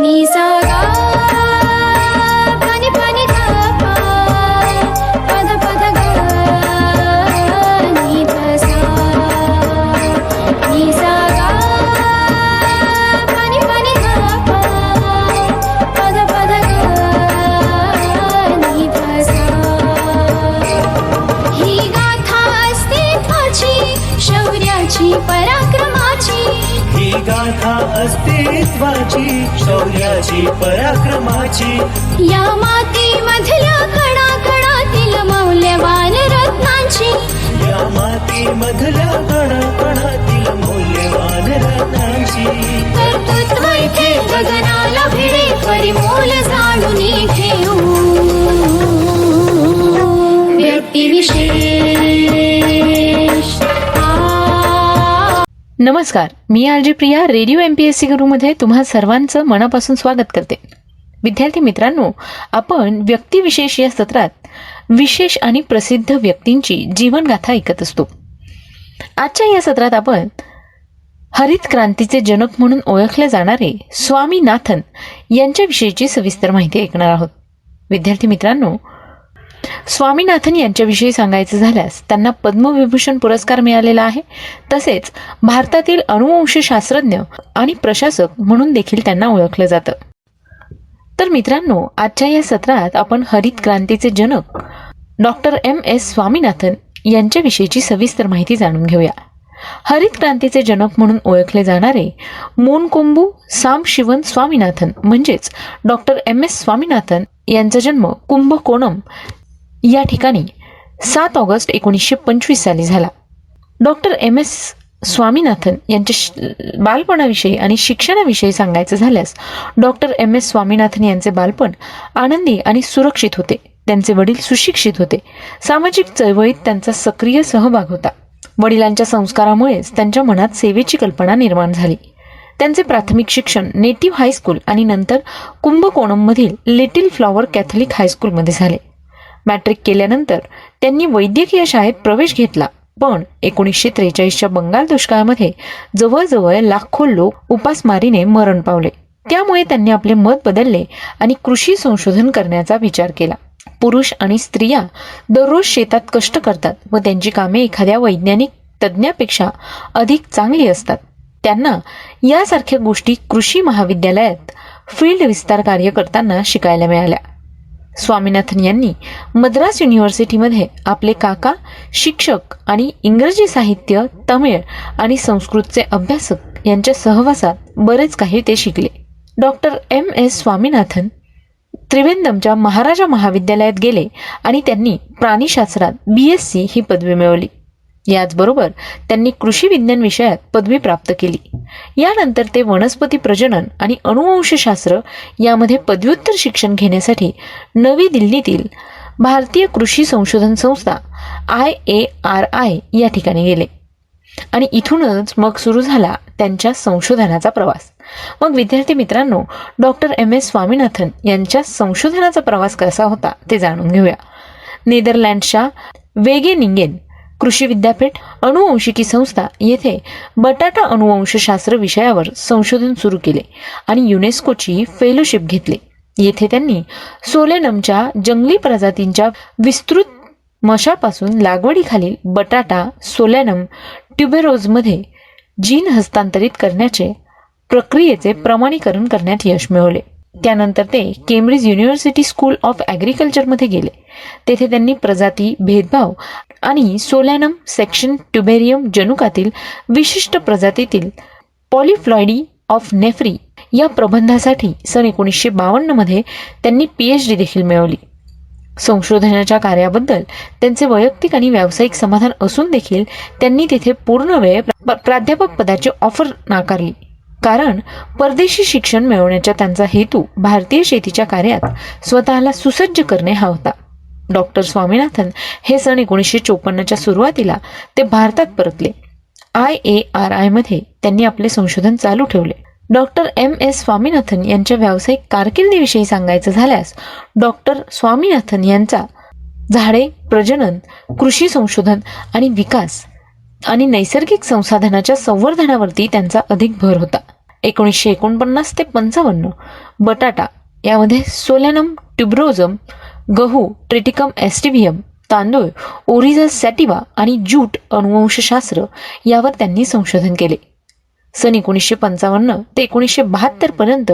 नि सा गाथा अस्तित्वाची शौर्याची पराक्रमाची. या मातीमधल्या कणा कणातील मौल्यवान रत्नांची. या माती मधल्या कणाकणातील मौल्यवान रत्नांची. नमस्कार मी R G Priya radio M P S C गुरुमध्ये तुम्हा सर्वांचं मनापासून स्वागत करते. विद्यार्थी मित्रांनो आपण व्यक्तिविशेष या सत्रात विशेष आणि प्रसिद्ध व्यक्तींची जीवनगाथा ऐकत असतो. आजच्या या सत्रात आपण हरित क्रांतीचे जनक म्हणून ओळखले जाणारे स्वामीनाथन यांच्याविषयीची सविस्तर माहिती ऐकणार आहोत. विद्यार्थी मित्रांनो स्वामीनाथन यांच्याविषयी सांगायचं झाल्यास त्यांना पद्मविभूषण पुरस्कार मिळालेला आहे. तसेच भारतातील अणुवंशशास्त्रज्ञ आणि प्रशासक म्हणून देखील त्यांना ओळखलं जातं. तर मित्रांनो आजच्या या सत्रात आपण हरित क्रांतीचे जनक डॉक्टर एम एस स्वामीनाथन यांच्याविषयीची सविस्तर माहिती जाणून घेऊया. हरित क्रांतीचे जनक म्हणून ओळखले जाणारे मोनकोंबू साम शिवन स्वामीनाथन म्हणजेच डॉक्टर एम एस स्वामीनाथन यांचा जन्म कुंभकोणम या ठिकाणी सात ऑगस्ट एकोणीसशे पंचवीस साली झाला. डॉक्टर एम एस स्वामीनाथन यांच्या श- बालपणाविषयी आणि शिक्षणाविषयी सांगायचं झाल्यास डॉक्टर एम एस स्वामीनाथन यांचे बालपण आनंदी आणि सुरक्षित होते. त्यांचे वडील सुशिक्षित होते. सामाजिक चळवळीत त्यांचा सक्रिय सहभाग होता. वडिलांच्या संस्कारामुळेच त्यांच्या मनात सेवेची कल्पना निर्माण झाली. त्यांचे प्राथमिक शिक्षण नेटिव्ह हायस्कूल आणि नंतर कुंभकोणममधील लिटिल फ्लॉवर कॅथलिक हायस्कूलमध्ये झाले. मॅट्रिक केल्यानंतर त्यांनी वैद्यकीय शाळेत प्रवेश घेतला. पण एकोणीसशे त्रेचाळीसच्या बंगाल दुष्काळामध्ये जवळजवळ लाखो लोक उपासमारीने मरण पावले. त्यामुळे त्यांनी आपले मत बदलले आणि कृषी संशोधन करण्याचा विचार केला. पुरुष आणि स्त्रिया दररोज शेतात कष्ट करतात व त्यांची कामे एखाद्या वैज्ञानिक तज्ज्ञापेक्षा अधिक चांगली असतात. त्यांना यासारख्या गोष्टी कृषी महाविद्यालयात फील्ड विस्तार कार्य करताना शिकायला मिळाल्या. स्वामीनाथन यांनी मद्रास युनिव्हर्सिटीमध्ये आपले काका शिक्षक आणि इंग्रजी साहित्य तमिळ आणि संस्कृतचे अभ्यासक यांच्या सहवासात बरेच काही ते शिकले. डॉक्टर एम एस स्वामीनाथन त्रिवेंदमच्या महाराजा महाविद्यालयात गेले आणि त्यांनी प्राणीशास्त्रात बी एस सी ही पदवी मिळवली. याचबरोबर त्यांनी कृषी विज्ञान विषयात पदवी प्राप्त केली. यानंतर ते वनस्पती प्रजनन आणि अणुवंशशास्त्र यामध्ये पदव्युत्तर शिक्षण घेण्यासाठी नवी दिल्लीतील भारतीय कृषी संशोधन संस्था आय ए आर आय या ठिकाणी गेले. आणि इथूनच मग सुरू झाला त्यांच्या संशोधनाचा प्रवास. मग विद्यार्थी मित्रांनो डॉक्टर एम एस स्वामीनाथन यांच्या संशोधनाचा प्रवास कसा होता ते जाणून घेऊया. नेदरलँडच्या वेगेनिंगेन कृषी विद्यापीठ अणुवंशिकी संस्था येथे बटाटा अणुवंशशास्त्र विषयावर संशोधन सुरू केले आणि युनेस्कोची फेलोशिप घेतली. येथे त्यांनी सोलेनमच्या जंगली प्रजातींच्या विस्तृत मशापासून लागवडीखालील बटाटा सोलॅनम ट्युबेरोजमध्ये जीन हस्तांतरित करण्याचे प्रक्रियेचे प्रमाणीकरण करण्यात यश मिळवले. त्यानंतर ते केम्ब्रिज युनिव्हर्सिटी स्कूल ऑफ ॲग्रिकल्चरमध्ये गेले. तेथे त्यांनी प्रजाती भेदभाव आणि सोलॅनम सेक्शन ट्युबेरियम जनुकातील विशिष्ट प्रजातीतील पॉलिफ्लॉइडी ऑफ नेफ्री या प्रबंधासाठी सन एकोणीसशे बावन्नमध्ये त्यांनी पी एच डी देखील मिळवली. संशोधनाच्या कार्याबद्दल त्यांचे वैयक्तिक आणि व्यावसायिक समाधान असून देखील त्यांनी तेथे पूर्ण वेळ प्राध्यापक पदाची ऑफर नाकारली. कारण परदेशी शिक्षण मिळवण्याचा त्यांचा हेतू भारतीय शेतीच्या कार्यात स्वतःला सुसज्ज करणे हा होता. डॉक्टर स्वामीनाथन हे सन एकोणीसशे चोपन्नच्या सुरुवातीला ते भारतात परतले. आय ए आर आयमध्ये त्यांनी आपले संशोधन चालू ठेवले. डॉक्टर एम एस स्वामीनाथन यांच्या व्यावसायिक कारकिर्दीविषयी सांगायचं झाल्यास डॉक्टर स्वामीनाथन यांचा झाडे प्रजनन कृषी संशोधन आणि विकास आणि नैसर्गिक संसाधनाच्या संवर्धनावरती त्यांचा अधिक भर होता. एकोणीसशे एकोणपन्नास ते पंचावन्न बटाटा यामध्ये सोलॅनम ट्युब्रोजम गहू ट्रिटिकम एस्टिव्हियम तांदूळ ओरिजस सॅटिवा आणि ज्यूट अनुवंशशास्त्र यावर त्यांनी संशोधन केले. सन एकोणीसशे पंचावन्न ते एकोणीसशे बहात्तर पर्यंत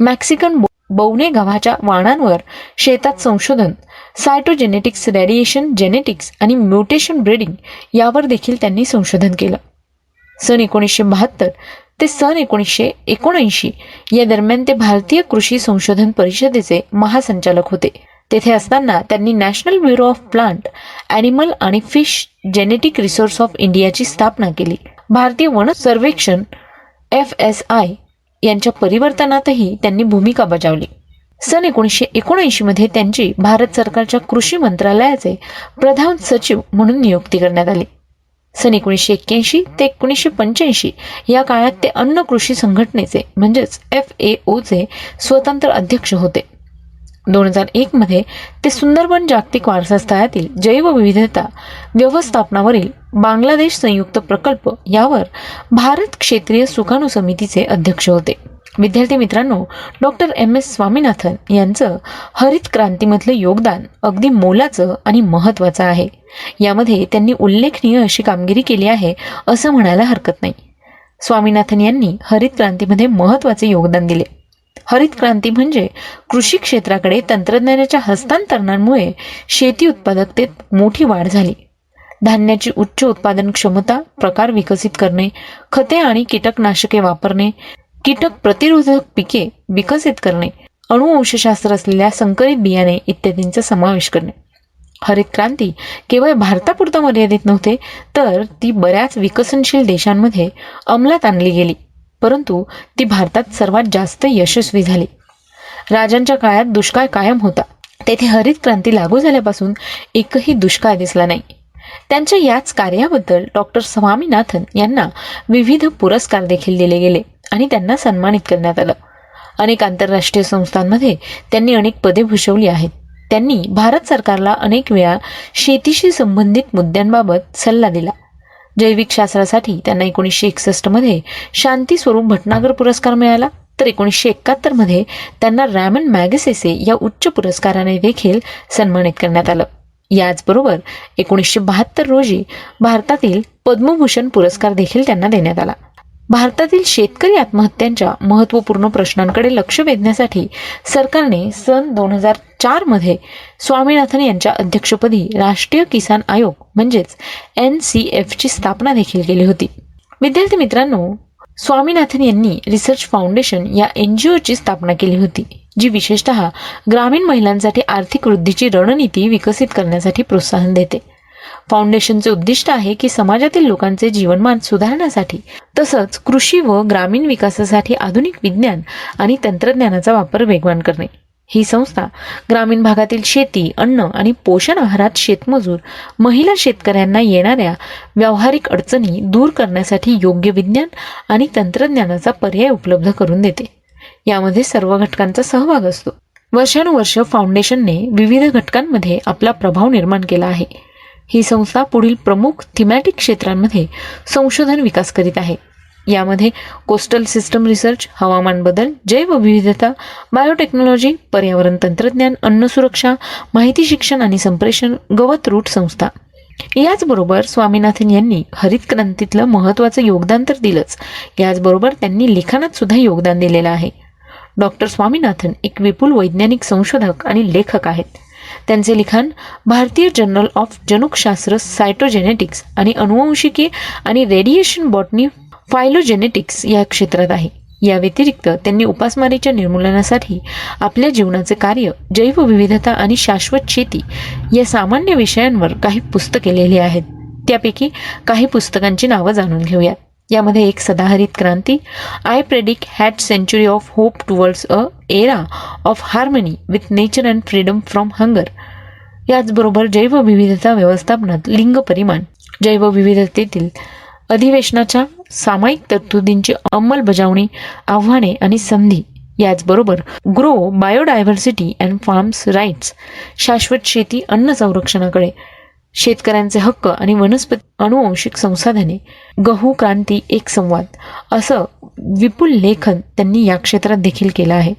मॅक्सिकन बौने गव्हाच्या वाणांवर शेतात संशोधन सायटोजेनेटिक्स रेडिएशन जेनेटिक्स आणि म्युटेशन ब्रीडिंग यावर देखील त्यांनी संशोधन केलं. सन एकोणीसशे बहात्तर ते सन एकोणीसशे एकोणऐंशी या दरम्यान ते भारतीय कृषी संशोधन परिषदेचे महासंचालक होते. तेथे असताना त्यांनी national bureau of plant animal आणि फिश जेनेटिक रिसोर्स ऑफ इंडियाची स्थापना केली. भारतीय वन सर्वेक्षण एफ एस आय यांच्या परिवर्तनातही त्यांनी भूमिका बजावली. सन एकोणीसशे एकोणऐंशीमध्ये त्यांची भारत सरकारच्या कृषी मंत्रालयाचे प्रधान सचिव म्हणून नियुक्ती करण्यात आली. सन एकोणीसशे एक्क्याऐंशी ते एकोणीसशे पंच्याऐंशी या काळात ते अन्न कृषी संघटनेचे म्हणजेच एफ ए ओचे स्वतंत्र अध्यक्ष होते. दोन हजार एकमध्ये ते सुंदरबन जागतिक वारसा स्थळातील जैवविविधता व्यवस्थापनावरील बांगलादेश संयुक्त प्रकल्प यावर भारत क्षेत्रीय सुकाणू समितीचे अध्यक्ष होते. विद्यार्थी मित्रांनो डॉक्टर एम. एस. स्वामीनाथन यांचं हरित क्रांतीमधलं योगदान अगदी मोलाचं आणि महत्त्वाचं आहे. यामध्ये त्यांनी उल्लेखनीय अशी कामगिरी केली आहे असं म्हणायला हरकत नाही. स्वामीनाथन यांनी हरित क्रांतीमध्ये महत्त्वाचे योगदान दिले. हरित क्रांती म्हणजे कृषी क्षेत्राकडे तंत्रज्ञानाच्या हस्तांतरणामुळे शेती उत्पादकतेत मोठी वाढ झाली. धान्याची उच्च उत्पादन क्षमता प्रकार विकसित करणे खते आणि कीटकनाशके वापरणे कीटक प्रतिरोधक पिके विकसित करणे अणुवंशशास्त्र असलेल्या संकरित बियाणे इत्यादींचा समावेश करणे. हरित क्रांती केवळ भारतापुरता मर्यादित नव्हते तर ती बऱ्याच विकसनशील देशांमध्ये अंमलात आणली गेली. परंतु ती भारतात सर्वात जास्त यशस्वी झाली. राजांच्या काळात दुष्काळ कायम होता. तेथे हरित क्रांती लागू झाल्यापासून एकही दुष्काळ दिसला नाही. त्यांच्या याच कार्याबद्दल डॉक्टर स्वामीनाथन यांना विविध पुरस्कार देखील दिले गेले आणि त्यांना सन्मानित करण्यात आलं. अनेक आंतरराष्ट्रीय संस्थांमध्ये त्यांनी अनेक पदे भूषवली आहेत. त्यांनी भारत सरकारला अनेक वेळा शेतीशी संबंधित मुद्द्यांबाबत सल्ला दिला. जैविक शास्त्रासाठी त्यांना एकोणीसशे एकसष्टमध्ये शांती स्वरूप भटनागर पुरस्कार मिळाला. तर एकोणीसशे एकाहत्तरमध्ये त्यांना रॅमन मॅगसेसे या उच्च पुरस्काराने देखील सन्मानित करण्यात आलं. याचबरोबर एकोणीसशे बहात्तर रोजी भारतातील पद्मभूषण पुरस्कार देखील त्यांना देण्यात आला. भारतातील शेतकरी आत्महत्यांच्या महत्त्वपूर्ण प्रश्नांकडे लक्ष वेधण्यासाठी सरकारने सन दोन हजार चारमध्ये स्वामीनाथन यांच्या अध्यक्षपदी राष्ट्रीय किसान आयोग म्हणजेच एन सी एफची स्थापना देखील केली होती. विद्यार्थी मित्रांनो स्वामीनाथन यांनी रिसर्च फाउंडेशन या एन जी ओची स्थापना केली होती जी विशेषतः ग्रामीण महिलांसाठी आर्थिक वृद्धीची रणनीती विकसित करण्यासाठी प्रोत्साहन देते. फाउंडेशनचे उद्दिष्ट आहे की समाजातील लोकांचे जीवनमान सुधारण्यासाठी. तसंच कृषी व ग्रामीण विकासासाठी आधुनिक विज्ञान आणि तंत्रज्ञानाचा वापर वेगवान करणे. ही संस्था ग्रामीण भागातील शेती अन्न आणि पोषण आहारात शेतमजूर महिला शेतकऱ्यांना येणाऱ्या व्यावहारिक अडचणी दूर करण्यासाठी योग्य विज्ञान आणि तंत्रज्ञानाचा पर्याय उपलब्ध करून देते. यामध्ये सर्व घटकांचा सहभाग असतो. वर्षानुवर्ष फाउंडेशनने विविध घटकांमध्ये आपला प्रभाव निर्माण केला आहे. ही संस्था पुढील प्रमुख थिमॅटिक क्षेत्रांमध्ये संशोधन विकास करीत आहे. यामध्ये कोस्टल सिस्टम रिसर्च हवामान बदल जैवविविधता बायोटेक्नॉलॉजी पर्यावरण तंत्रज्ञान अन्न सुरक्षा माहिती शिक्षण आणि संप्रेषण गवत रूट संस्था. याचबरोबर स्वामीनाथन यांनी हरित क्रांतीतलं महत्त्वाचं योगदान तर दिलंच. याचबरोबर त्यांनी लिखाणात सुद्धा योगदान दिलेलं आहे. डॉक्टर स्वामीनाथन एक विपुल वैज्ञानिक संशोधक आणि लेखक आहेत. त्यांचे लिखाण भारतीय जर्नल ऑफ जनुकशास्त्र सायटोजेनेटिक्स आणि अनुवंशिकी आणि रेडिएशन बॉटनी फायलोजेनेटिक्स या क्षेत्रात आहे. या व्यतिरिक्त त्यांनी उपासमारीच्या निर्मूलनासाठी आपल्या जीवनाचे कार्य जैवविविधता आणि शाश्वत शेती या सामान्य विषयांवर काही पुस्तके लिहिली आहेत. त्यापैकी काही पुस्तकांची नावं जाणून घेऊयात. यामध्ये एक सदाहरित क्रांती. I predict a century of hope towards a era of harmony with nature and freedom from hunger याचबरोबर जैवविविधता व्यवस्थापनात लिंग परिमाण. जैवविविधतेतील अधिवेशनाच्या सामायिक तरतुदींची अंमलबजावणी आव्हाने आणि संधी याचबरोबर grow biodiversity and farms rights शाश्वत शेती अन्न संरक्षणाकडे. शेतकऱ्यांचे हक्क आणि वनस्पती अनुवंशिक संसाधने गहू क्रांती एक संवाद असं विपुल लेखन त्यांनी या क्षेत्रात देखील केलं आहे.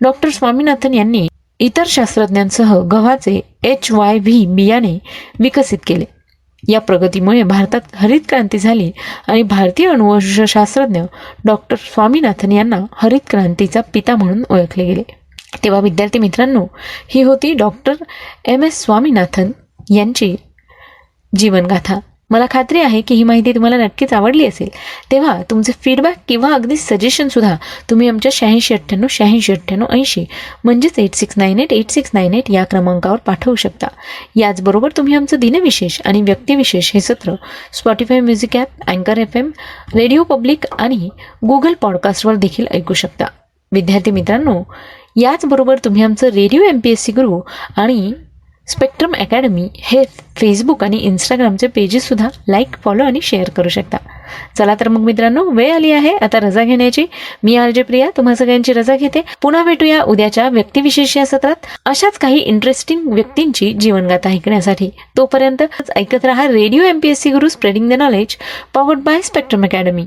डॉक्टर स्वामीनाथन यांनी इतर शास्त्रज्ञांसह गव्हाचे एच वाय व्ही बियाणे विकसित केले. या प्रगतीमुळे भारतात हरित क्रांती झाली आणि भारतीय अणुवंशशास्त्रज्ञ डॉक्टर स्वामीनाथन यांना हरित क्रांतीचा पिता म्हणून ओळखले गेले. तेव्हा विद्यार्थी मित्रांनो ही होती डॉक्टर एम एस स्वामीनाथन यांची जीवनगाथा. मला खात्री आहे की ही माहिती तुम्हाला नक्कीच आवडली असेल. तेव्हा तुमचे फीडबॅक किंवा अगदी सजेशनसुद्धा तुम्ही आमच्या शहाऐंशी अठ्ठ्याण्णव शहाऐंशी अठ्ठ्याण्णव ऐंशी म्हणजेच eight six nine eight eight six nine eight या क्रमांकावर पाठवू शकता. याचबरोबर तुम्ही आमचं दिनविशेष आणि व्यक्तिविशेष हे सत्र स्पॉटीफाय म्युझिक ॲप अँकर एफ एम रेडिओ पब्लिक आणि गुगल पॉडकास्टवर देखील ऐकू शकता. विद्यार्थी मित्रांनो याचबरोबर तुम्ही आमचं radio M P S C Guru आणि स्पेक्ट्रम अकॅडमी हे फेसबुक आणि इंस्टाग्रामचे पेजेससुद्धा लाईक फॉलो आणि शेअर करू शकता. चला तर मग मित्रांनो वेळ आली आहे. आता रजा घेण्याची. मी आरजे प्रिया तुम्हा सगळ्यांची रजा घेते. पुन्हा भेटूया उद्याच्या व्यक्तिविशेष या सत्रात. अशाच काही इंटरेस्टिंग व्यक्तींची जीवनगाथा ऐकण्यासाठी. तोपर्यंत ऐकत रहा radio M P S C Guru spreading the knowledge powered by Spectrum Academy